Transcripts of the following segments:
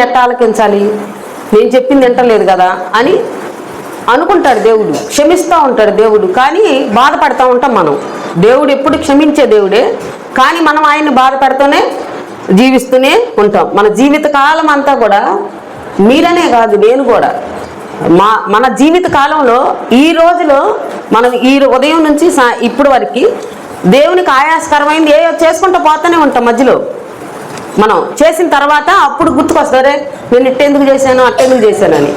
నేను ఎట్ట ఆలకించాలి? నేను చెప్పింది వింటలేదు కదా అని అనుకుంటాడు దేవుడు. క్షమిస్తూ ఉంటాడు దేవుడు. కానీ బాధపడతా ఉంటాం మనం. దేవుడు ఎప్పుడు క్షమించే దేవుడే. కానీ మనం ఆయన్ని బాధపడుతూనే జీవిస్తూనే ఉంటాం. మన జీవిత కాలం అంతా కూడా మీరనే కాదు నేను కూడా. మా మన జీవిత కాలంలో ఈ రోజులో మనం ఈ ఉదయం నుంచి సా ఇప్పటి వరకు దేవునికి ఆయాసకరమైంది ఏ చేసుకుంటూ పోతూనే ఉంటాం మధ్యలో. మనం చేసిన తర్వాత అప్పుడు గుర్తుకొస్తారే నేను ఇట్టెందుకు చేశాను అట్టెందుకు చేశానని.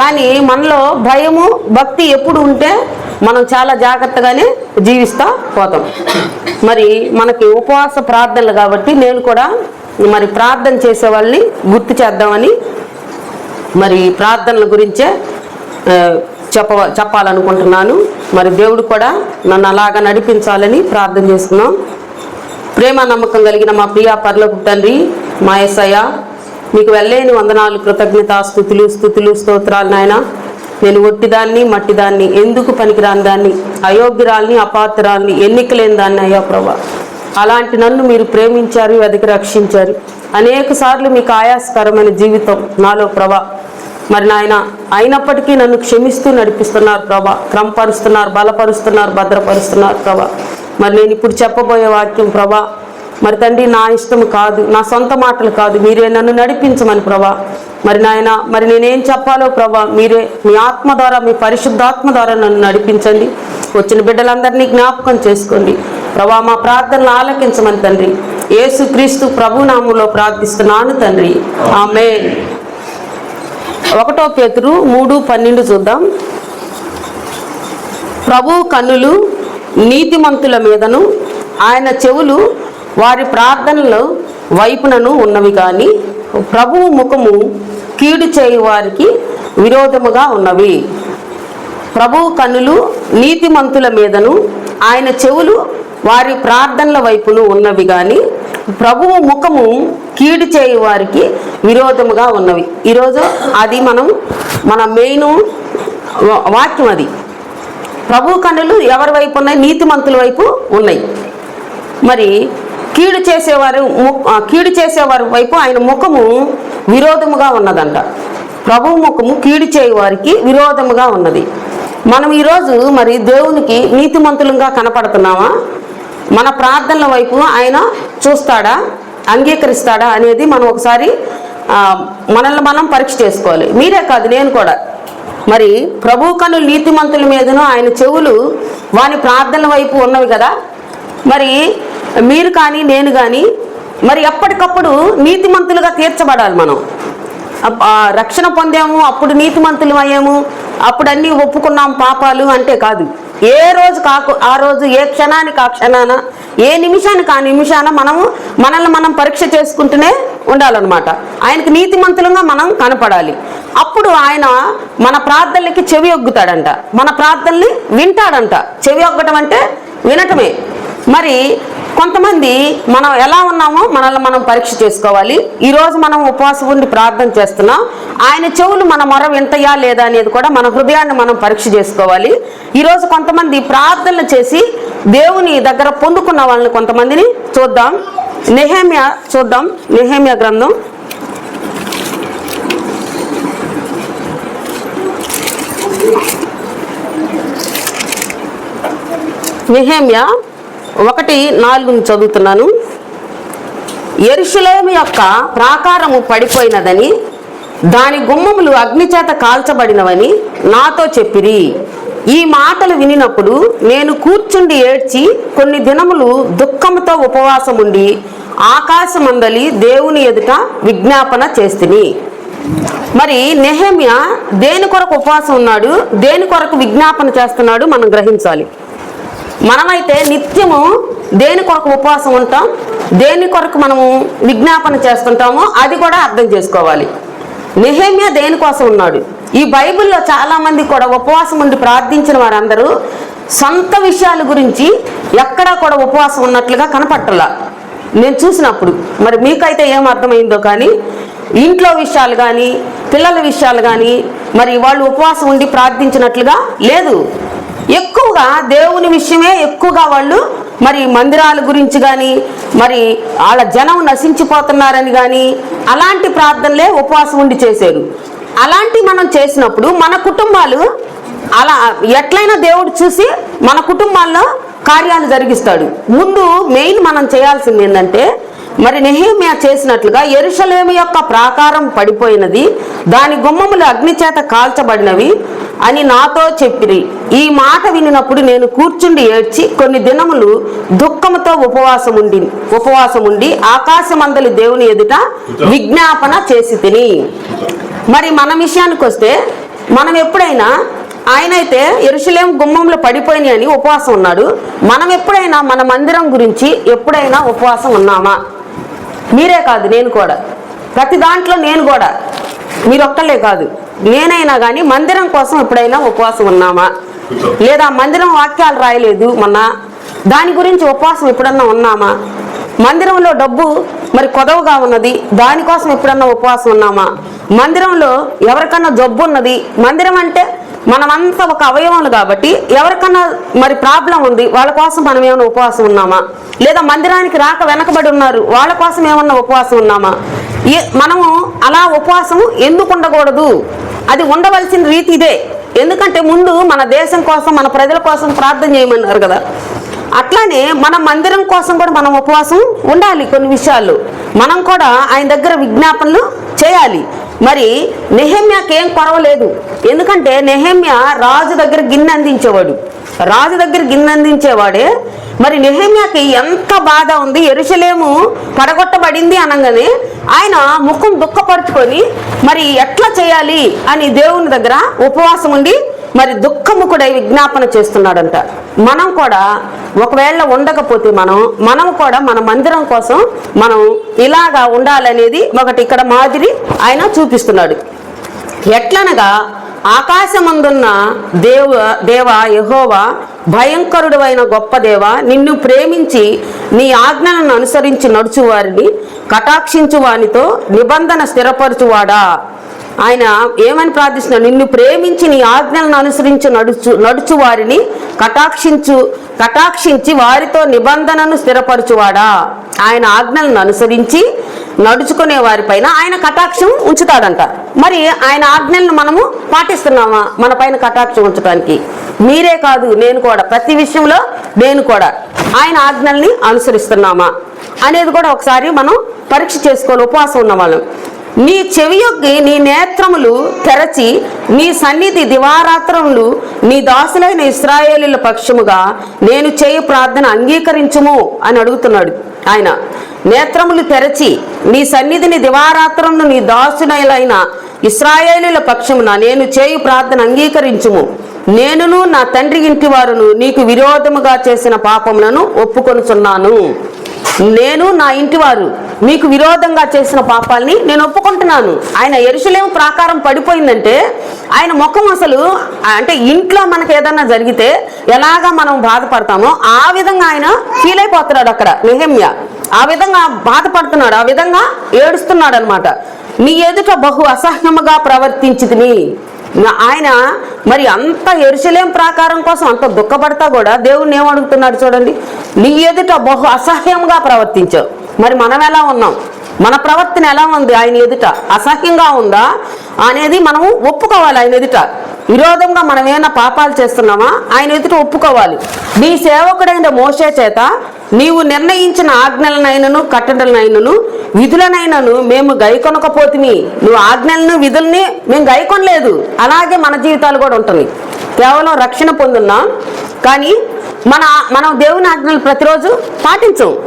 కానీ మనలో భయము భక్తి ఎప్పుడు ఉంటే మనం చాలా జాగ్రత్తగానే జీవిస్తూ పోతాం. మరి మనకి ఉపవాస ప్రార్థనలు కాబట్టి నేను కూడా మరి ప్రార్థన చేసే వాళ్ళని గుర్తు చేద్దామని మరి ప్రార్థనల గురించే చెప్ప చెప్పాలనుకుంటున్నాను. మరి దేవుడు కూడా నన్ను అలాగా నడిపించాలని ప్రార్థన చేస్తున్నాం. ప్రేమ నమ్మకం కలిగిన మా ప్రియ పర్లకు తండ్రి మా ఎస్ఐయ మీకు వెళ్ళలేని వందనాలు కృతజ్ఞత స్థుతులు స్థుతులు స్తోత్రాలు నాయన. నేను ఒట్టిదాన్ని మట్టిదాన్ని ఎందుకు పనికిరాని దాన్ని అయోగ్యురాల్ని అపాత్రాల్ని ఎన్నికలేని దాన్ని అయ్యా ప్రభా. అలాంటి నన్ను మీరు ప్రేమించారు వెతికి రక్షించారు. అనేక సార్లు మీకు ఆయాసకరమైన జీవితం నాలో ప్రభా. మరి నాయన అయినప్పటికీ నన్ను క్షమిస్తూ నడిపిస్తున్నారు ప్రభా. క్రమపరుస్తున్నారు బలపరుస్తున్నారు భద్రపరుస్తున్నారు ప్రభా. మరి నేను ఇప్పుడు చెప్పబోయే వాక్యం ప్రభా మరి తండ్రి నా ఇష్టం కాదు నా సొంత మాటలు కాదు మీరే నన్ను నడిపించమని ప్రభా. మరి నాయన మరి నేనేం చెప్పాలో ప్రభా మీరే మీ ఆత్మ ద్వారా మీ పరిశుద్ధాత్మ ద్వారా నన్ను నడిపించండి. వచ్చిన బిడ్డలందరినీ జ్ఞాపకం చేసుకోండి. ప్రభా మా ప్రార్థనలు ఆలకించమని తండ్రి. యేసుక్రీస్తు ప్రభునామంలో ప్రార్థిస్తున్నాను తండ్రి. ఆమె ఒకటో పేతురు మూడు పన్నెండు చూద్దాం. ప్రభు కన్నులు నీతిమంతుల మీదను ఆయన చెవులు వారి ప్రార్థనలు వైపునను ఉన్నవి కానీ ప్రభువు ముఖము కీడు చేయు వారికి విరోధముగా ఉన్నవి. ప్రభువు కన్నులు నీతిమంతుల మీదను ఆయన చెవులు వారి ప్రార్థనల వైపును ఉన్నవి కానీ ప్రభువు ముఖము కీడు చేయు వారికి విరోధముగా ఉన్నవి. ఈరోజు అది మనం మన మెయిన్ వాక్యం అది. ప్రభు కన్నులు ఎవరి వైపు ఉన్నాయి? నీతిమంతుల వైపు ఉన్నాయి. మరి కీడు చేసేవారు ము- కీడు చేసేవారి వైపు ఆయన ముఖము విరోధముగా ఉన్నదంట. ప్రభు ముఖము కీడు చేయవారికి విరోధముగా ఉన్నది. మనం ఈరోజు మరి దేవునికి నీతిమంతులుగా కనపడుతున్నామా? మన ప్రార్థనల వైపు ఆయన చూస్తాడా? అంగీకరిస్తాడా అనేది మనం ఒకసారి మనల్ని మనం పరీక్ష చేసుకోవాలి. మీరే కాదు నేను కూడా. మరి ప్రభు కను నీతిమంతుల మీదను ఆయన చెవులు వాని ప్రార్థనల వైపు ఉన్నవి కదా? మరి మీరు కానీ నేను కానీ మరి ఎప్పటికప్పుడు నీతిమంతులుగా తీర్చబడాలి మనం. రక్షణ పొందాము అప్పుడు నీతిమంతులు అయ్యాము అప్పుడు అన్నీ ఒప్పుకున్నాం పాపాలు అంటే కాదు. ఏ రోజు కాకు ఆ రోజు ఏ క్షణానికి ఆ క్షణాన ఏ నిమిషానికి ఆ నిమిషాన మనము మనల్ని మనం పరీక్ష చేసుకుంటూనే ఉండాలన్నమాట. ఆయనకి నీతిమంతులుగా మనం కనపడాలి. అప్పుడు ఆయన మన ప్రార్థనలకి చెవి ఒగ్గుతాడంట. మన ప్రార్థనల్ని వింటాడంట. చెవి ఒగ్గటం అంటే వినటమే. మరి కొంతమంది మనం ఎలా ఉన్నామో మనల్ని మనం పరీక్ష చేసుకోవాలి. ఈరోజు మనం ఉపవాసం ఉండి ప్రార్థన చేస్తున్నాం. ఆయన చెవులు మన మొర వింతయా లేదా అనేది కూడా మన హృదయాన్ని మనం పరీక్ష చేసుకోవాలి. ఈరోజు కొంతమంది ప్రార్థనలు చేసి దేవుని దగ్గర పొందుకున్న వాళ్ళని కొంతమందిని చూద్దాం. నెహేమియా చూద్దాం. నెహేమియా గ్రంథం. నెహేమియా ఒకటి నాలుగుని చదువుతున్నాను. ఎరుషులేము యొక్క ప్రాకారము పడిపోయినదని దాని గుమ్మములు అగ్నిచేత కాల్చబడినవని నాతో చెప్పిరి. ఈ మాటలు వినినప్పుడు నేను కూర్చుండి ఏడ్చి కొన్ని దినములు దుఃఖముతో ఉపవాసముండి ఆకాశమందలి దేవుని ఎదుట విజ్ఞాపన చేస్తుని. మరి నెహమ్య దేని కొరకు ఉపవాసం ఉన్నాడు దేని కొరకు విజ్ఞాపన చేస్తున్నాడు? మనం గ్రహించాలి. మనమైతే నిత్యము దేని కొరకు ఉపవాసం ఉంటాం? దేని కొరకు మనము విజ్ఞాపన చేస్తుంటామో అది కూడా అర్థం చేసుకోవాలి. నిహేమ్య దేనికోసం ఉన్నాడు? ఈ బైబిల్లో చాలామంది కూడా ఉపవాసం ఉండి ప్రార్థించిన వారందరూ సొంత విషయాల గురించి ఎక్కడా కూడా ఉపవాసం ఉన్నట్లుగా కనపట్టలా. నేను చూసినప్పుడు మరి మీకైతే ఏం అర్థమైందో కానీ ఇంట్లో విషయాలు కానీ పిల్లల విషయాలు కానీ మరి వాళ్ళు ఉపవాసం ఉండి ప్రార్థించినట్లుగా లేదు. ఎక్కువగా దేవుని విషయమే ఎక్కువగా వాళ్ళు మరి మందిరాల గురించి కానీ మరి వాళ్ళ జనం నశించిపోతున్నారని కానీ అలాంటి ప్రార్థనలే ఉపవాసం ఉండి చేశారు అలాంటి మనం చేసినప్పుడు మన కుటుంబాలు అలా ఎట్లయినా దేవుడు చూసి మన కుటుంబాల్లో కార్యాలు జరిగిస్తాడు. ముందు మెయిన్ మనం చేయాల్సింది ఏంటంటే మరి నెహేమియా చేసినట్లుగా ఎరుషలేము యొక్క ప్రాకారం పడిపోయినది దాని గుమ్మములు అగ్ని చేత కాల్చబడినవి అని నాతో చెప్పిరి. ఈ మాట వినినప్పుడు నేను కూర్చుండి ఏడ్చి కొన్ని దినములు దుఃఖముతో ఉపవాసం ఉండి ఉపవాసం ఉండి ఆకాశమందలి దేవుని ఎదుట విజ్ఞాపన చేసి తిని. మరి మన విషయానికి వస్తే మనం ఎప్పుడైనా ఆయన అయితే ఎరుసలేం గుమ్మంలో పడిపోయినాయి అని ఉపవాసం ఉన్నాడు. మనం ఎప్పుడైనా మన మందిరం గురించి ఎప్పుడైనా ఉపవాసం ఉన్నామా? మీరే కాదు నేను కూడా. ప్రతి దాంట్లో నేను కూడా. మీరు కాదు. నేనైనా కానీ మందిరం కోసం ఎప్పుడైనా ఉపవాసం ఉన్నామా? లేదా మందిరం వాక్యాలు రాయలేదు మొన్న? దాని గురించి ఉపవాసం ఎప్పుడన్నా ఉన్నామా? మందిరంలో డబ్బు మరి కొదవగా ఉన్నది దానికోసం ఎప్పుడన్నా ఉపవాసం ఉన్నామా? మందిరంలో ఎవరికన్నా జబ్బు ఉన్నది మందిరం అంటే మనమంతా ఒక అవయవాలు కాబట్టి ఎవరికన్నా మరి ప్రాబ్లం ఉంది వాళ్ళ కోసం మనం ఏమైనా ఉపవాసం ఉన్నామా? లేదా మందిరానికి రాక వెనకబడి ఉన్నారు వాళ్ళ కోసం ఏమన్నా ఉపవాసం ఉన్నామా? ఏ మనము అలా ఉపవాసం ఎందుకు ఉండకూడదు? అది ఉండవలసిన రీతి ఇదే. ఎందుకంటే ముందు మన దేశం కోసం మన ప్రజల కోసం ప్రార్థన చేయమన్నారు కదా. అట్లానే మన మందిరం కోసం కూడా మనం ఉపవాసం ఉండాలి కొన్ని విషయాలు. మనం కూడా ఆయన దగ్గర విజ్ఞాపనలు చేయాలి. మరి నెహమ్యాకి ఏం కొరవలేదు ఎందుకంటే నెహమ్య రాజు దగ్గర గిన్నె అందించేవాడు. రాజు దగ్గర గిన్నె అందించేవాడే. మరి నెహమ్యాకి ఎంత బాధ ఉంది. ఎరుసలేము పడగొట్టబడింది అనగానే ఆయన ముఖం దుఃఖపరుచుకొని మరి ఎట్లా చేయాలి అని దేవుని దగ్గర ఉపవాసం ఉండి మరి దుఃఖము కూడా విజ్ఞాపన చేస్తున్నాడంట. మనం కూడా ఒకవేళ ఉండకపోతే మనం మనం కూడా మన మందిరం కోసం మనం ఇలాగా ఉండాలనేది ఒకటి ఇక్కడ మాదిరి ఆయన చూపిస్తున్నాడు. ఎట్లనగా ఆకాశమందున్న దేవ దేవ యహోవా భయంకరుడు అయిన గొప్ప దేవ నిన్ను ప్రేమించి నీ ఆజ్ఞలను అనుసరించి నడుచు వారిని కటాక్షించు నిబంధన స్థిరపరచువాడా? ఆయన ఏమని ప్రార్థిస్తున్నాడు? నిన్ను ప్రేమించి నీ ఆజ్ఞలను అనుసరించి నడుచు నడుచు వారిని కటాక్షించు కటాక్షించి వారితో నిబంధనను స్థిరపరచువాడా? ఆయన ఆజ్ఞలను అనుసరించి నడుచుకునే వారిపైన ఆయన కటాక్షం ఉంచుతాడంట. మరి ఆయన ఆజ్ఞలను మనము పాటిస్తున్నామా? మన పైన కటాక్షం ఉంచడానికి మీరే కాదు నేను కూడా. ప్రతి విషయంలో నేను కూడా ఆయన ఆజ్ఞల్ని అనుసరిస్తున్నామా? అనేది కూడా ఒకసారి మనం పరీక్ష చేసుకోవాలి ఉపవాసం ఉన్న వాళ్ళం నీ చెవి యొక్క నీ నేత్రములు తెరచి నీ సన్నిధి దివారాత్రములు నీ దాసులైన ఇస్రాయేలీల పక్షముగా నేను చేయు ప్రార్థన అంగీకరించుము అని అడుగుతున్నాడు ఆయన. నేత్రములు తెరచి నీ సన్నిధిని దివారాత్రములు నీ దాసులైన ఇస్రాయేలీల పక్షమున నేను చేయు ప్రార్థన అంగీకరించుము. నేనును నా తండ్రి ఇంటి వారును నీకు విరోధముగా చేసిన పాపములను ఒప్పుకొనుచున్నాను. నేను నా ఇంటి వారు మీకు విరోధంగా చేసిన పాపాలని నేను ఒప్పుకుంటున్నాను. ఆయన ఎరుసలేం ప్రాకారం పడిపోయిందంటే ఆయన ముఖం అసలు అంటే ఇంట్లో మనకు ఏదన్నా జరిగితే ఎలాగా మనం బాధపడతామో ఆ విధంగా ఆయన ఫీల్ అయిపోతున్నాడు అక్కడ నిహమ్య. ఆ విధంగా బాధపడుతున్నాడు ఆ విధంగా ఏడుస్తున్నాడు అనమాట నీ ఎదుట బహు అసహ్యముగా ప్రవర్తించితిని ఆయన మరి అంత ఎరుసలేం ప్రాకారం కోసం అంత దుఃఖపడతా కూడా దేవుణ్ణి ఏమడుగుతున్నాడు చూడండి. నీ ఎదుట బహు అసహ్యంగా ప్రవర్తించావు. మరి మనం ఎలా ఉన్నాం? మన ప్రవర్తన ఎలా ఉంది ఆయన ఎదుట? అసహ్యంగా ఉందా? అనేది మనము ఒప్పుకోవాలి ఆయన ఎదుట. విరోధంగా మనం ఏమైనా పాపాలు చేస్తున్నామా? ఆయన ఎదుట ఒప్పుకోవాలి. నీ సేవకుడైన మోసే చేత నీవు నిర్ణయించిన ఆజ్ఞలనైనను కట్టడలనైనను విధులనైనను మేము గైకొనకపోతిమి. నువ్వు ఆజ్ఞలను విధుల్ని మేము గైకొనలేదు. అలాగే మన జీవితాలు కూడా ఉంటుంది కేవలం రక్షణ పొందున్నాం. కానీ మన మనం దేవుని ఆజ్ఞలు ప్రతిరోజు పాటించం.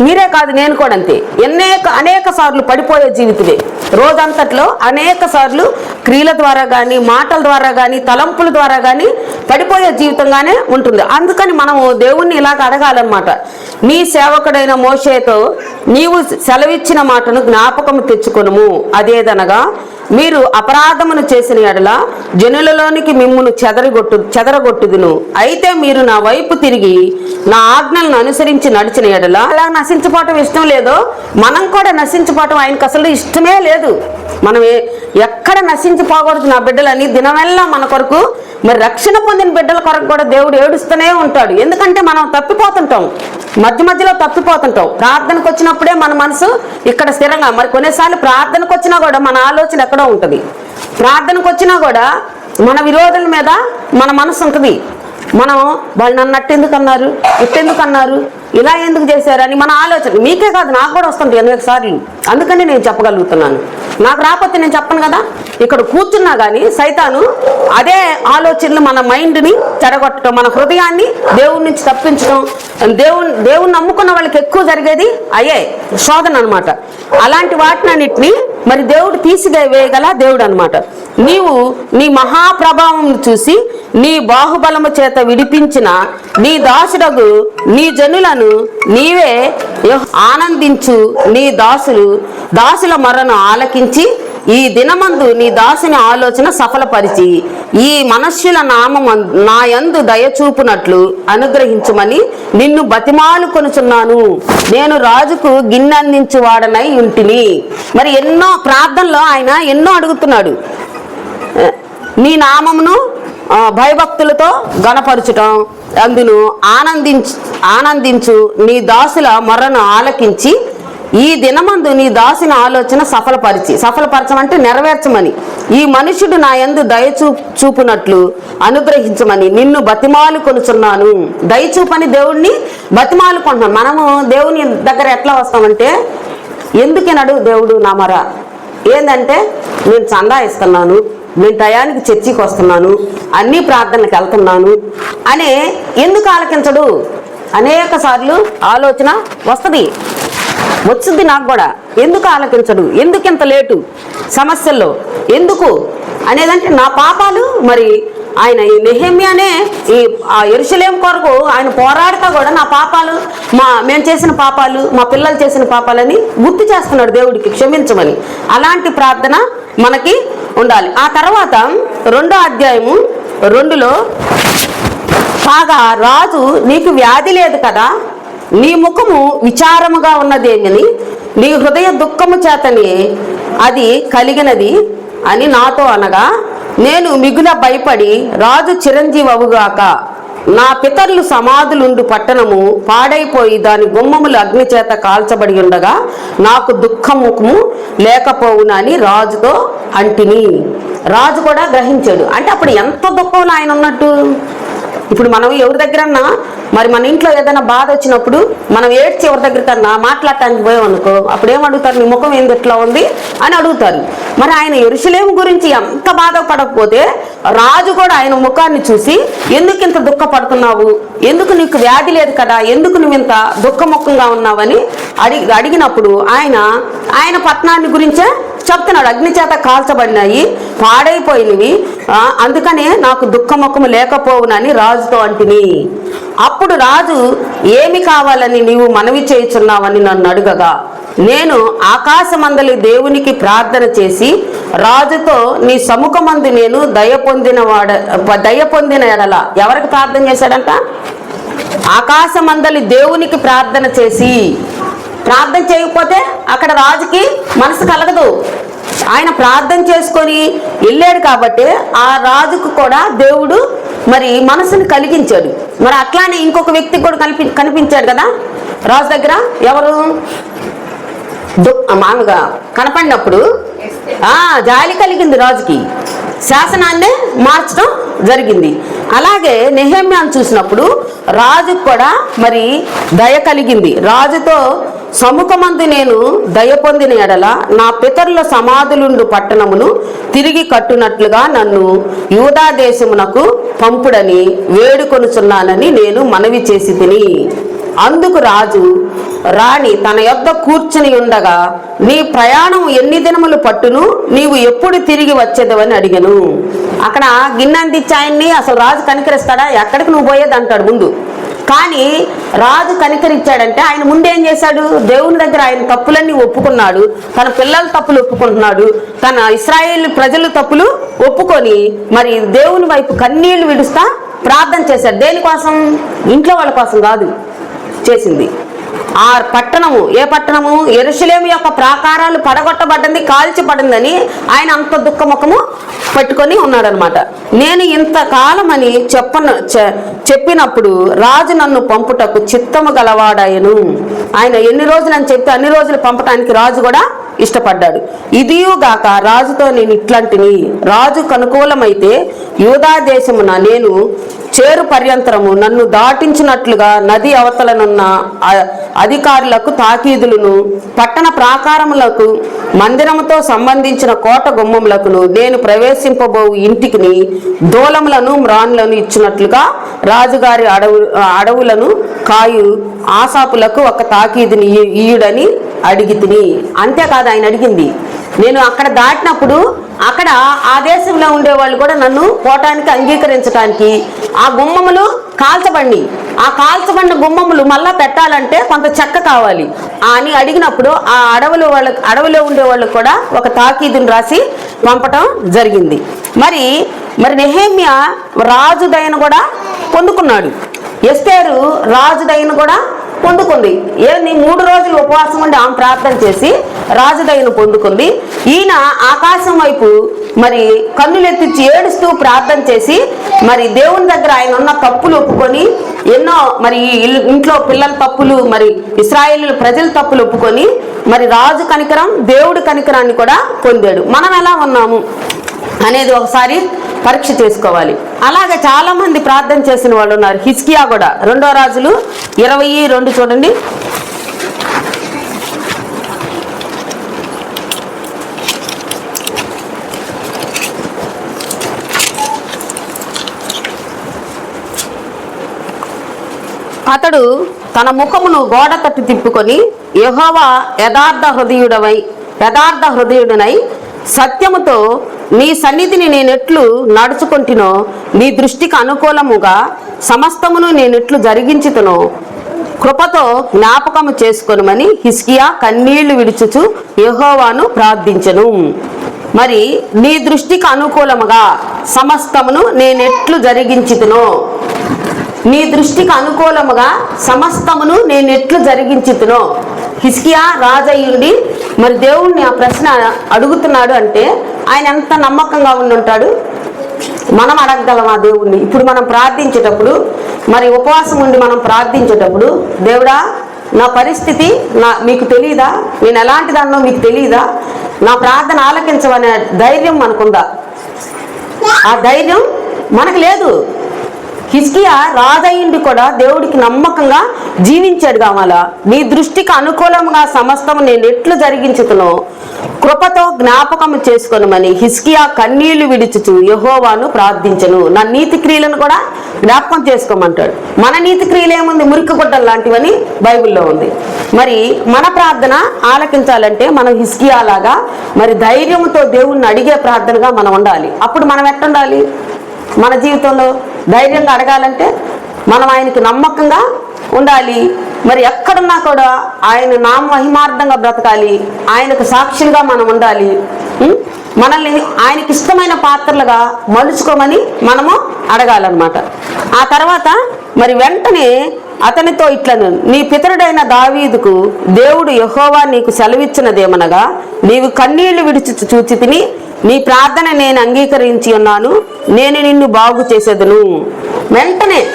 మీరే కాదు నేను కూడా అంతే. అనేక అనేక సార్లు పడిపోయే జీవితమే రోజంతట్లో అనేక సార్లు క్రియల ద్వారా కానీ మాటల ద్వారా కానీ తలంపుల ద్వారా కానీ పడిపోయే జీవితంగానే ఉంటుంది. అందుకని మనము దేవుణ్ణి ఇలాగ అడగాలన్నమాట. నీ సేవకుడైన మోషేతో నీవు సెలవిచ్చిన మాటను జ్ఞాపకం తెచ్చుకొనుము. అదేదనగా మీరు అపరాధమును చేసిన ఎడల జనులలోనికి మిమ్మును చెదరగొట్టు చెదరగొట్టుదును. అయితే మీరు నా వైపు తిరిగి నా ఆజ్ఞలను అనుసరించి నడిచిన ఎడల అలా నశించిపోవటం ఇష్టం లేదో మనం కూడా నశించుకోవటం ఆయనకు అసలు ఇష్టమే లేదు. మనం ఎక్కడ నశించిపోకూడదు నా బిడ్డలని. దినవెల్లా మన కొరకు మరి రక్షణ పొందిన బిడ్డల కొరకు కూడా దేవుడు ఏడుస్తూనే ఉంటాడు. ఎందుకంటే మనం తప్పిపోతుంటాం. మధ్య మధ్యలో తప్పిపోతుంటాం. ప్రార్థనకు వచ్చినప్పుడే మన మనసు ఇక్కడ స్థిరంగా మరి కొన్నిసార్లు ప్రార్థనకు వచ్చినా కూడా మన ఆలోచన ఎక్కడో ఉంటుంది. ప్రార్థనకు వచ్చినా కూడా మన విరోధుల మీద మన మనసు ఉంటుంది. మనం వాళ్ళు నన్ను అట్టెందుకు అన్నారు? ఇట్టెందుకు అన్నారు? ఇలా ఎందుకు చేశారని మన ఆలోచన. మీకే కాదు నాకు కూడా వస్తుంది ఎనభై సార్లు. అందుకని నేను చెప్పగలుగుతున్నాను. నాకు రాకపోతే నేను చెప్పను కదా? ఇక్కడ కూర్చున్నా కానీ సైతాను అదే ఆలోచనలు మన మైండ్ని చెడగొట్టడం మన హృదయాన్ని దేవుడి నుంచి తప్పించడం దేవుని దేవుణ్ణి నమ్ముకున్న వాళ్ళకి ఎక్కువ జరిగేది అయ్యే శోధన అనమాట అలాంటి వాటినన్నిటిని మరి దేవుడు తీసివేయగల దేవుడు అనమాట నీవు నీ మహాప్రభావం చూసి నీ బాహుబలము చేత విడిపించిన నీ దాసుడగు నీ జనులను నీవే ఆనందించు నీ దాసులు. దాసుల మరను ఆలకించి ఈ దినమందు నీ దాసుని ఆలోచన సఫలపరిచి ఈ మనుష్యుల నామం నా యందు దయచూపునట్లు అనుగ్రహించమని నిన్ను బతిమాలు కొనుచున్నాను. నేను రాజుకు గిన్నె అందించువాడనై ఉంటిని. మరి ఎన్నో ప్రార్థనలో ఆయన ఎన్నో అడుగుతున్నాడు. నీ నామమును భయభక్తులతో గణపరచటం. అందును ఆనందించు ఆనందించు నీ దాసుల మొర్రను ఆలకించి ఈ దినమందు నీ దాసిన ఆలోచన సఫలపరిచి సఫలపరచమంటే నెరవేర్చమని. ఈ మనుషుడు నా ఎందు దయచూ చూపునట్లు అనుగ్రహించమని నిన్ను బతిమాలు కొనుచున్నాను. దయచూపని దేవుణ్ణి బతిమాలు కొంటున్నాను. మనము దేవుని దగ్గర ఎట్లా వస్తామంటే ఎందుకనడు దేవుడు నా మర? ఏంటంటే నేను చందా ఇస్తున్నాను. నేను టయానికి చర్చికి వస్తున్నాను అన్ని ప్రార్థనలకు వెళ్తున్నాను అనే ఎందుకు ఆలకించడు? అనేక సార్లు ఆలోచన వస్తుంది. వచ్చింది నాకు కూడా. ఎందుకు ఆలకించడు? ఎందుకు ఇంత లేటు? సమస్యల్లో ఎందుకు? అనేదంటే నా పాపాలు మరి ఆయన ఈ నెహమ్యానే ఈ ఆ ఎరుసలేం కొరకు ఆయన పోరాడుతా కూడా నా పాపాలు మా మేము చేసిన పాపాలు మా పిల్లలు చేసిన పాపాలని గుర్తు చేస్తున్నాడు దేవుడికి క్షమించమని. అలాంటి ప్రార్థన మనకి ఉండాలి. ఆ తర్వాత రెండో అధ్యాయము రెండులో కాగా రాజు నీకు వ్యాధి లేదు కదా నీ ముఖము విచారముగా ఉన్నదేమని నీ హృదయ దుఃఖము చేతని అది కలిగినది అని నాతో అనగా నేను మిగుల భయపడి రాజు చిరంజీవి అవుగాక నా పితరులు సమాధులుండు పట్టణము పాడైపోయి దాని గుమ్మములు అగ్నిచేత కాల్చబడి ఉండగా నాకు దుఃఖముఖము లేకపోవునని రాజుతో అంటిని. రాజు కూడా గ్రహించాడు. అంటే అప్పుడు ఎంత దుఃఖం ఆయన ఉన్నట్టు? ఇప్పుడు మనం ఎవరి దగ్గరన్నా మరి మన ఇంట్లో ఏదైనా బాధ వచ్చినప్పుడు మనం ఏడ్చి ఎవరి దగ్గరికన్నా మాట్లాడటానికి పోయామనుకో అప్పుడు ఏమడుగుతారు అడుగుతారు? నీ ముఖం ఏంది? ఎట్లా ఉంది? అని అడుగుతారు. మరి ఆయన ఎరుసలేం గురించి ఎంత బాధపడకపోతే రాజు కూడా ఆయన ముఖాన్ని చూసి ఎందుకు ఇంత దుఃఖపడుతున్నావు? ఎందుకు నీకు వ్యాధి లేదు కదా? ఎందుకు నువ్వు ఇంత దుఃఖముఖంగా ఉన్నావని అడిగి అడిగినప్పుడు ఆయన ఆయన పట్టణాన్ని గురించే చెప్తున్నాడు అగ్ని చేత కాల్చబడినాయి పాడైపోయినవి. అందుకనే నాకు దుఃఖముఖము లేకపోవునని రాజుతో అంటిని. అప్పుడు రాజు ఏమి కావాలని నీవు మనవి చేయుచున్నావని నన్ను అడుగగా. నేను ఆకాశమందలి దేవునికి ప్రార్థన చేసి రాజుతో నీ సముఖమందు నేను దయ పొందిన వాడ దయ పొందిన ఎడల. ఎవరికి ప్రార్థన చేశాడంట? ఆకాశమందలి దేవునికి ప్రార్థన చేసి. ప్రార్థన చేయకపోతే అక్కడ రాజుకి మనసు కలగదు. ఆయన ప్రార్థన చేసుకొని వెళ్ళాడు కాబట్టి ఆ రాజుకు కూడా దేవుడు మరి మనసుని కలిగించాడు. మరి అట్లానే ఇంకొక వ్యక్తికి కూడా కనిపి కనిపించాడు కదా? రాజు దగ్గర ఎవరు? మామూలుగా కనపడినప్పుడు ఆ జాలి కలిగింది రాజుకి. శాసనాన్నే మార్చడం జరిగింది. అలాగే నెహమ్యాన్ చూసినప్పుడు రాజుకు కూడా మరి దయ కలిగింది. రాజుతో సముఖమందు నేను దయ పొందిన ఎడల నా పితరుల సమాధులుండు పట్టణమును తిరిగి కట్టునట్లుగా నన్ను యూదా దేశమునకు పంపుడని వేడుకొనుచున్నానని నేను మనవి చేసి తిని. అందుకు రాజు రాణి తన యొద్ద కూర్చుని ఉండగా నీ ప్రయాణం ఎన్ని దినములు పట్టును? నీవు ఎప్పుడు తిరిగి వచ్చేదవని అడిగను. అక్కడ గిన్నె అందించాయన్ని అసలు రాజు కనికరిస్తాడా? ఎక్కడికి నువ్వు పోయేది అంటాడు ముందు. కానీ రాజు కనికరించాడంటే ఆయన ముందేం చేశాడు? దేవుని దగ్గర ఆయన తప్పులన్నీ ఒప్పుకున్నాడు. తన పిల్లల తప్పులు ఒప్పుకుంటున్నాడు. తన ఇస్రాయేల్ ప్రజల తప్పులు ఒప్పుకొని మరి దేవుని వైపు కన్నీళ్ళు విడుస్తా ప్రార్థన చేశాడు. దేనికోసం? ఇంట్లో వాళ్ళ కోసం కాదు. చేసింది ఆ పట్టణము ఏ పట్టణము? ఎరుసలేము యొక్క ప్రాకారాలు పడగొట్టబడింది కాల్చబడిందని ఆయన అంత దుఃఖముఖము పెట్టుకొని ఉన్నాడనమాట నేను ఇంతకాలమని చెప్పను చె- చెప్పినప్పుడు రాజు నన్ను పంపుటకు చిత్తము గలవాడాయను ఆయన ఎన్ని రోజులు అని చెప్తే అన్ని రోజులు పంపటానికి రాజు కూడా ఇష్టపడ్డాడు. ఇదియుగాక రాజుతో నేను ఇట్లాంటిని. రాజుకు అనుకూలమైతే యూదా దేశమున నేను చేరు పర్యంతరము నన్ను దాటించినట్లుగా నది అవతలనున్న అధికారులకు తాకీదులను పట్టణ ప్రాకారములకు మందిరముతో సంబంధించిన కోట గుమ్మములకును నేను ప్రవేశింపబో ఇంటికిని దూలములను మ్రాన్లను ఇచ్చినట్లుగా రాజుగారి అడవు అడవులను కాయు ఆసాపులకు ఒక తాకీదుని ఇయుడని ఇయ్యుడని అడిగి తిని. అంతేకాదు ఆయన అడిగింది నేను అక్కడ దాటినప్పుడు అక్కడ ఆ దేశంలో ఉండేవాళ్ళు కూడా నన్ను పోటానికి అంగీకరించడానికి ఆ గుమ్మములు కాల్చబండి ఆ కాల్చబడిన గుమ్మములు మళ్ళా పెట్టాలంటే కొంత చెక్క కావాలి. అని అడిగినప్పుడు ఆ అడవులు వాళ్ళకి అడవిలో ఉండే వాళ్ళకు కూడా ఒక తాకీదును రాసి పంపటం జరిగింది. మరి మరి నెహేమ్య రాజు దయను కూడా పొందుకున్నాడు. ఎస్తేరు రాజు దయను కూడా పొందుకుంది. ఏంది మూడు రోజులు ఉపవాసం ఉండి ఆమె ప్రార్థన చేసి రాజదయను పొందుకుంది. ఈయన ఆకాశం వైపు మరి కన్నులెత్తిచ్చి ఏడుస్తూ ప్రార్థన చేసి మరి దేవుని దగ్గర ఆయన ఉన్న తప్పులు ఒప్పుకొని ఎన్నో మరి ఈ ఇల్లు- ఇంట్లో పిల్లల తప్పులు మరి ఇస్రాయేల్ ప్రజల తప్పులు ఒప్పుకొని మరి రాజు కనికరం దేవుడి కనికరాన్ని కూడా పొందాడు. మనం ఎలా ఉన్నాము? అనేది ఒకసారి పరీక్ష చేసుకోవాలి. అలాగే చాలా మంది ప్రార్థన చేసిన వాళ్ళు ఉన్నారు. హిస్కియా కూడా. రెండో రాజులు ఇరవై రెండు చూడండి. అతడు తన ముఖమును గోడ తట్టు తిప్పుకొని యహోవా యథార్థ హృదయుడవై యథార్థ హృదయుడనై సత్యముతో నీ సన్నిధిని నేనెట్లు నడుచుకుంటునో నీ దృష్టికి అనుకూలముగా సమస్తమును నేనెట్లు జరిగించుతునో. కృపతో జ్ఞాపకము చేసుకొనుమని హిస్కియా కన్నీళ్ళు విడుచుచు యహోవాను ప్రార్థించను. మరి నీ దృష్టికి అనుకూలముగా సమస్తమును నేనెట్లు జరిగించుతునో. నీ దృష్టికి అనుకూలముగా సమస్తమును నేను ఎట్లు జరిగించుతునో. హిస్కియా రాజయ్యుండి మరి దేవుణ్ణి ఆ ప్రశ్న అడుగుతున్నాడు అంటే ఆయన ఎంత నమ్మకంగా ఉండి ఉంటాడు మనం అడగగలం ఆ దేవుణ్ణి? ఇప్పుడు మనం ప్రార్థించేటప్పుడు మరి ఉపవాసం ఉండి మనం ప్రార్థించేటప్పుడు దేవుడా నా పరిస్థితి నా మీకు తెలియదా నేను ఎలాంటి దాన్నో మీకు తెలియదా నా ప్రార్థన ఆలకించమనే ధైర్యం మనకుందా? ఆ ధైర్యం మనకు లేదు. హిస్కియా రాజయ్యుండి కూడా దేవుడికి నమ్మకంగా జీవించాడు కావాల. నీ దృష్టికి అనుకూలంగా సమస్తం నేను ఎట్లు జరిగించుతునో కృపతో జ్ఞాపకం చేసుకొనమని హిస్కియా కన్నీళ్ళు విడిచుచు యహోవాను ప్రార్థించను. నా నీతి క్రియలను కూడా జ్ఞాపకం చేసుకోమంటాడు. మన నీతి క్రియలు ఏముంది? మురికి గుడ్డలు లాంటివని బైబిల్లో ఉంది. మరి మన ప్రార్థన ఆలకించాలంటే మనం హిస్కియా లాగా మరి ధైర్యంతో దేవుణ్ణి అడిగే ప్రార్థనగా మనం ఉండాలి. అప్పుడు మనం ఎట్టుండాలి? మన జీవితంలో ధైర్యంగా అడగాలంటే మనం ఆయనకి నమ్మకంగా ఉండాలి. మరి ఎక్కడున్నా కూడా ఆయన నామ మహిమార్థంగా బ్రతకాలి. ఆయనకు సాక్షులుగా మనం ఉండాలి. మనల్ని ఆయనకి ఇష్టమైన పాత్రలుగా మలుచుకోమని మనము అడగాలన్నమాట. ఆ తర్వాత మరి వెంటనే అతనితో ఇట్లను నీ పితరుడైన దావీదుకు దేవుడు యహోవా నీకు సెలవిచ్చినదేమనగా నీవు కన్నీళ్ళు విడిచి చూచి తిని నీ ప్రార్థన నేను అంగీకరించి ఉన్నాను నేను నిన్ను బాగు చేసేదను. వెంటనే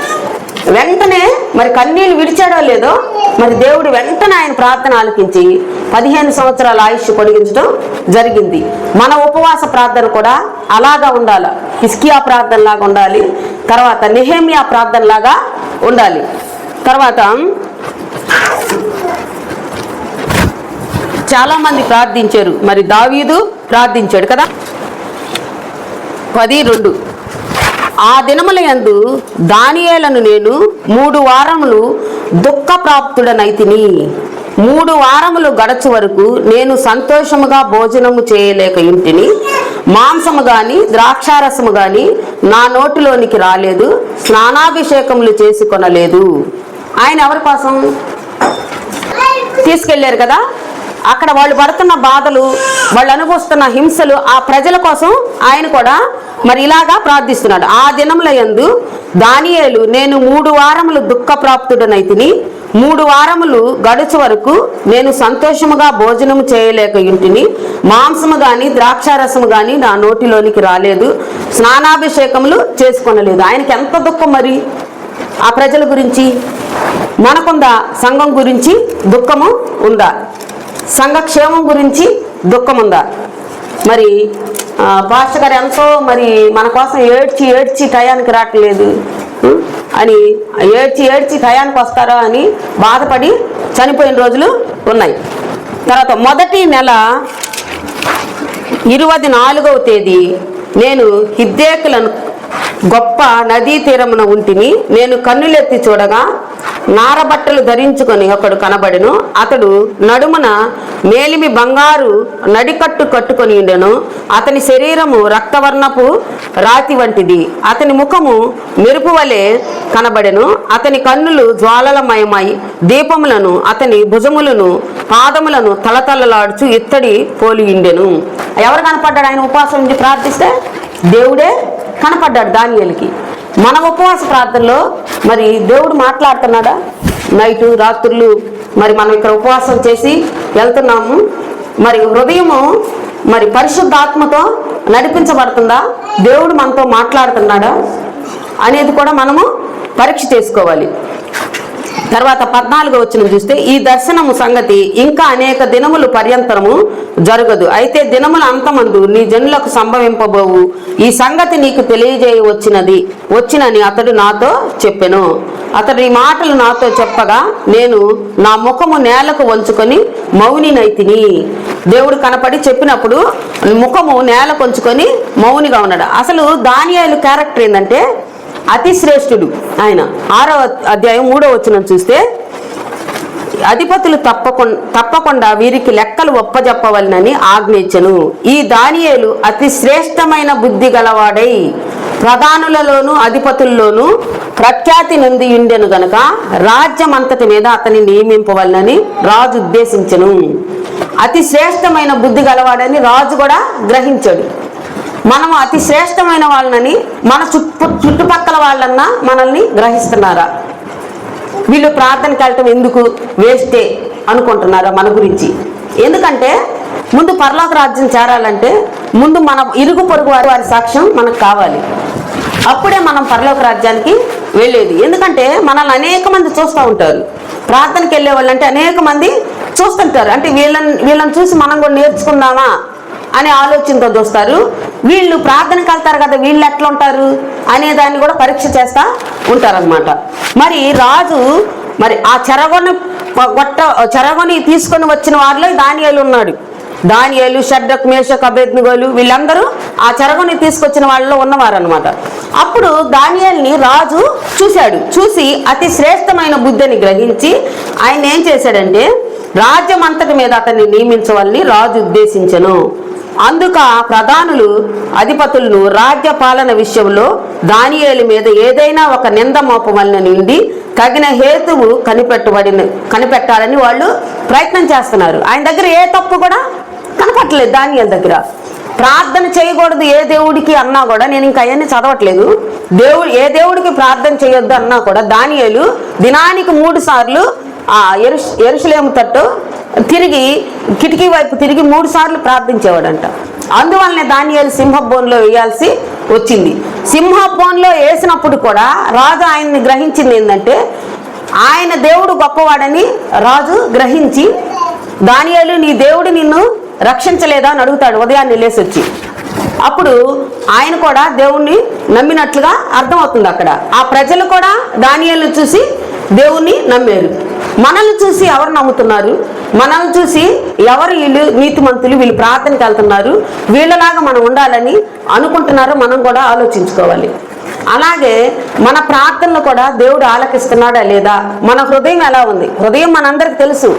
వెంటనే మరి కన్నీళ్ళు విడిచాడో లేదో మరి దేవుడు వెంటనే ఆయన ప్రార్థన ఆలకించి పదిహేను సంవత్సరాల ఆయుష్ పొడిగించడం జరిగింది. మన ఉపవాస ప్రార్థన కూడా అలాగా ఉండాలి. హిస్కియా ప్రార్థనలాగా ఉండాలి. తర్వాత నిహేమియా ప్రార్థన లాగా ఉండాలి. తర్వాత చాలామంది ప్రార్థించారు. మరి దావీదు ప్రార్థించాడు కదా? పది రెండు ఆ దినముల యందు దానియేలను నేను మూడు వారములు దుఃఖప్రాప్తుడనైతిని మూడు వారములు గడచు వరకు నేను సంతోషముగా భోజనము చేయలేక ఇంటిని మాంసము గాని ద్రాక్షారసము గాని నా నోటిలోనికి రాలేదు స్నానాభిషేకములు చేసుకొనలేదు ఆయన ఎవరి కోసం? తీసుకెళ్ళారు కదా? అక్కడ వాళ్ళు పడుతున్న బాధలు వాళ్ళు అనుభవిస్తున్న హింసలు ఆ ప్రజల కోసం ఆయన కూడా మరి ఇలాగా ప్రార్థిస్తున్నాడు. ఆ దినముల యందు దానియేలు నేను మూడు వారములు దుఃఖప్రాప్తుడనైతిని మూడు వారములు గడుచు వరకు నేను సంతోషముగా భోజనము చేయలేక ఇంటిని మాంసము గాని ద్రాక్షారసము గాని నా నోటిలోనికి రాలేదు స్నానాభిషేకములు చేసుకొనలేదు. ఆయనకి ఎంత దుఃఖం మరి? ఆ ప్రజల గురించి మనకుందా సంఘం గురించి దుఃఖము ఉందా? సంఘక్షేమం గురించి దుఃఖం ఉందా మరి పాస్టర్ గారు ఎంతో మరి మన కోసం ఏడ్చి ఏడ్చి టయానికి రావట్లేదు? అని ఏడ్చి ఏడ్చి టయానికి వస్తారా అని బాధపడి చనిపోయిన రోజులు ఉన్నాయి. తర్వాత మొదటి నెల ఇరవై నాలుగవ తేదీ నేను హిద్దేకులను గొప్ప నదీ తీరమున ఉంటిని నేను కన్నులెత్తి చూడగా నారబట్టలు ధరించుకొని ఒకడు కనబడెను. అతడు నడుమున మేలిమి బంగారు నడికట్టు కట్టుకొని ఉండెను. అతని శరీరము రక్తవర్ణపు రాతి వంటిది. అతని ముఖము మెరుపు వలె కనబడెను. అతని కన్నులు జ్వాలలమయమై దీపములను అతని భుజములను పాదములను తలతలలాడుచు ఇత్తడి పోలి ఉండెను. ఎవరు కనపడ్డాడు? ఆయన ఉపాసం ప్రార్థిస్తే? దేవుడే? కనపడ్డాడు దానియలకి. మన ఉపవాస ప్రార్థనలో మరి దేవుడు మాట్లాడుతున్నాడా? నైటు రాత్రులు మరి మనం ఇక్కడ ఉపవాసం చేసి వెళ్తున్నాము. మరి హృదయము మరి పరిశుద్ధాత్మతో నడిపించబడుతుందా? దేవుడు మనతో మాట్లాడుతున్నాడా? అనేది కూడా మనము పరీక్ష చేసుకోవాలి. తర్వాత పద్నాలుగో వచ్చిన చూస్తే ఈ దర్శనము సంగతి ఇంకా అనేక దినములు పర్యంతరము జరగదు. అయితే దినముల అంతమందు నీ జనులకు సంభవింపబోవు. ఈ సంగతి నీకు తెలియజేయ వచ్చినది. వచ్చినని అతడు నాతో చెప్పెను. అతడు ఈ మాటలు నాతో చెప్పగా నేను నా ముఖము నేలకు వంచుకొని మౌనినైతిని దేవుడు కనపడి చెప్పినప్పుడు ముఖము నేల కొంచుకొని మౌనిగా ఉన్నాడు. అసలు దానియాలు క్యారెక్టర్ ఏంటంటే అతి శ్రేష్ఠుడు. ఆయన ఆరో అధ్యాయం మూడో వచ్చిన చూస్తే అధిపతులు తప్పకుండా తప్పకుండా వీరికి లెక్కలు ఒప్పజెప్పవలనని ఆజ్ఞించను. ఈ దానియేలు అతి శ్రేష్టమైన బుద్ధి గలవాడై ప్రధానులలోను అధిపతుల్లోనూ ప్రఖ్యాతి నొంది ఉండెను గనక రాజ్యం అంతటి మీద అతని నియమింపవలనని రాజు ఉద్దేశించను. అతి శ్రేష్టమైన బుద్ధి గలవాడని రాజు కూడా గ్రహించాడు. మనం అతి శ్రేష్టమైన వాళ్ళని మన చుట్టు చుట్టుపక్కల వాళ్ళన్నా మనల్ని గ్రహిస్తున్నారా? వీళ్ళు ప్రార్థనకి వెళ్ళటం ఎందుకు వేస్టే అనుకుంటున్నారా మన గురించి? ఎందుకంటే ముందు పర్లోక రాజ్యం చేరాలంటే ముందు మన ఇరుగు పొరుగు వారి వారి సాక్ష్యం మనకు కావాలి. అప్పుడే మనం పరలోక రాజ్యానికి వెళ్ళేది. ఎందుకంటే మనల్ని అనేక మంది చూస్తూ ఉంటారు. ప్రార్థనకి వెళ్ళే వాళ్ళంటే అనేక మంది చూస్తుంటారు. అంటే వీళ్ళని వీళ్ళని చూసి మనం కూడా నేర్చుకుందామా అనే ఆలోచనతో చూస్తారు. వీళ్ళు ప్రార్థనకు వెళ్తారు కదా వీళ్ళు ఎట్లా ఉంటారు అనే దాన్ని కూడా పరీక్ష చేస్తా ఉంటారనమాట మరి రాజు మరి ఆ చెరగొని గొట్ట చెరగొని తీసుకొని వచ్చిన వారిలో దానియాలు ఉన్నాడు. దానియాలు షడ్డక్ మేషక్ అభేద్నుగోలు వీళ్ళందరూ ఆ చెరగొని తీసుకొచ్చిన వాళ్ళలో ఉన్నవారు అనమాట అప్పుడు దానియాల్ని రాజు చూశాడు. చూసి అతి శ్రేష్టమైన బుద్ధిని గ్రహించి ఆయన ఏం చేశాడంటే రాజ్యం అంతటి మీద అతన్ని నియమించవాలని రాజు ఉద్దేశించను. అందుక ప్రధానులు అధిపతులను రాజ్య పాలన విషయంలో దానియేలు మీద ఏదైనా ఒక నింద మోపవలన నుండి తగిన హేతువు కనిపెట్టబడిన కనిపెట్టాలని వాళ్ళు ప్రయత్నం చేస్తున్నారు. ఆయన దగ్గర ఏ తప్పు కూడా కనపట్టలేదు దానియేల దగ్గర. ప్రార్థన చేయకూడదు ఏ దేవుడికి అన్నా కూడా నేను ఇంకా అవన్నీ చదవట్లేదు. దేవుడు ఏ దేవుడికి ప్రార్థన చేయొద్దు అన్నా కూడా దానియలు దినానికి మూడు సార్లు ఆ ఎరుష్ ఎరుషులేము తట్టు తిరిగి కిటికీ వైపు తిరిగి మూడు సార్లు ప్రార్థించేవాడంట. అందువల్లనే దానియాలు సింహబోన్లో వేయాల్సి వచ్చింది. సింహబోన్లో వేసినప్పుడు కూడా రాజు ఆయన్ని గ్రహించింది ఏంటంటే ఆయన దేవుడు గొప్పవాడని రాజు గ్రహించి దానియాలు నీ దేవుడు నిన్ను రక్షించలేదా? అని అడుగుతాడు ఉదయాన్నే లేసి వచ్చి అప్పుడు ఆయన కూడా దేవుణ్ణి నమ్మినట్లుగా అర్థమవుతుంది అక్కడ. ఆ ప్రజలు కూడా దానియాలను చూసి దేవుణ్ణి నమ్మారు. మనల్ని చూసి ఎవరు నమ్ముతున్నారు? మనల్ని చూసి ఎవరు వీళ్ళు నీతిమంతులు వీళ్ళు ప్రార్థనకి వెళ్తున్నారు? వీళ్ళలాగా మనం ఉండాలని అనుకుంటున్నారో మనం కూడా ఆలోచించుకోవాలి. అలాగే మన ప్రార్థనలు కూడా దేవుడు ఆలకిస్తున్నాడా లేదా? మన హృదయం ఎలా ఉంది? హృదయం మనందరికి తెలుసు.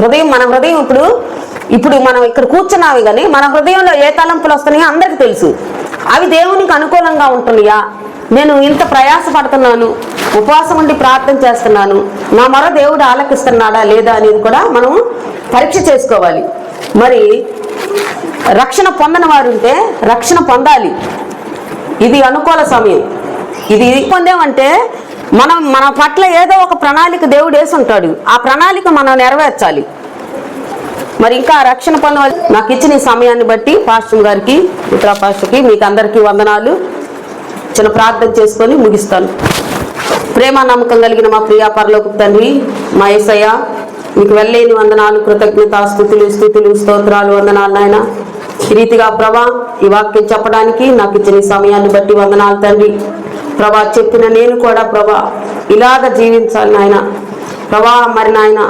హృదయం మన హృదయం ఇప్పుడు ఇప్పుడు మనం ఇక్కడ కూర్చున్నావి కానీ మన హృదయంలో ఏ తలంపులు వస్తున్నాయో అందరికి తెలుసు. అవి దేవునికి అనుకూలంగా ఉంటున్నాయా? నేను ఇంత ప్రయాస పడుతున్నాను ఉపవాసం ఉండి ప్రార్థన చేస్తున్నాను నా మరో దేవుడు ఆలకిస్తున్నాడా లేదా అనేది కూడా మనం పరీక్ష చేసుకోవాలి. మరి రక్షణ పొందని వారు ఉంటే రక్షణ పొందాలి. ఇది అనుకూల సమయం. ఇది పొందామంటే మనం మన పట్ల ఏదో ఒక ప్రణాళిక దేవుడు వేసి ఉంటాడు. ఆ ప్రణాళిక మనం నెరవేర్చాలి. మరి ఇంకా రక్షణ పనులు నాకు ఇచ్చిన ఈ సమయాన్ని బట్టి పాస్టర్ గారికి ఇతర పాస్టర్కి మీకు అందరికీ వందనాలు. చిన్న ప్రార్థన చేసుకొని ముగిస్తాను. ప్రేమ నమ్మకం కలిగిన మా ప్రియా పరలోక తండ్రి మా ఏసయ్య మీకు వెళ్ళలేని వందనాలు కృతజ్ఞత స్థుతులు స్థుతులు స్తోత్రాలు వందనాలు నాయన. ఈ రీతిగా ప్రభా ఈ వాక్యం చెప్పడానికి నాకు ఇచ్చిన సమయాన్ని బట్టి వందనాలు తండ్రి. ప్రభా చెప్పిన నేను కూడా ప్రభా ఇలాగ జీవించాలి నాయన. ప్రభా మరి నాయన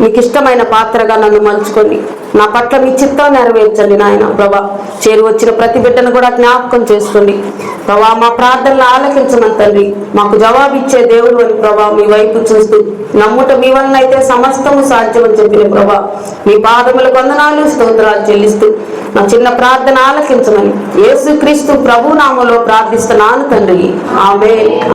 మీకు ఇష్టమైన పాత్రగా నన్ను మలుచుకొని. నా పట్ల మీ చిత్తం నెరవేర్చండి నాయన ప్రభా. చేరు వచ్చిన ప్రతి బిడ్డను కూడా జ్ఞాపకం చేసుకోండి ప్రభా మా ప్రార్థనలు ఆలకించమని తండ్రి. మాకు జవాబిచ్చే దేవుడు అని ప్రభా మీ వైపు చూస్తూ. నమ్ముట మీ వలన అయితే సమస్తము సాధ్యమని చెప్పిన ప్రభా. మీ పాదముల వందనాలు స్తోత్రాలు చెల్లిస్తూ నా చిన్న ప్రార్థన ఆలకించమని. యేసుక్రీస్తు ప్రభు నామలో ప్రార్థిస్తున్నాను తండ్రి. ఆమె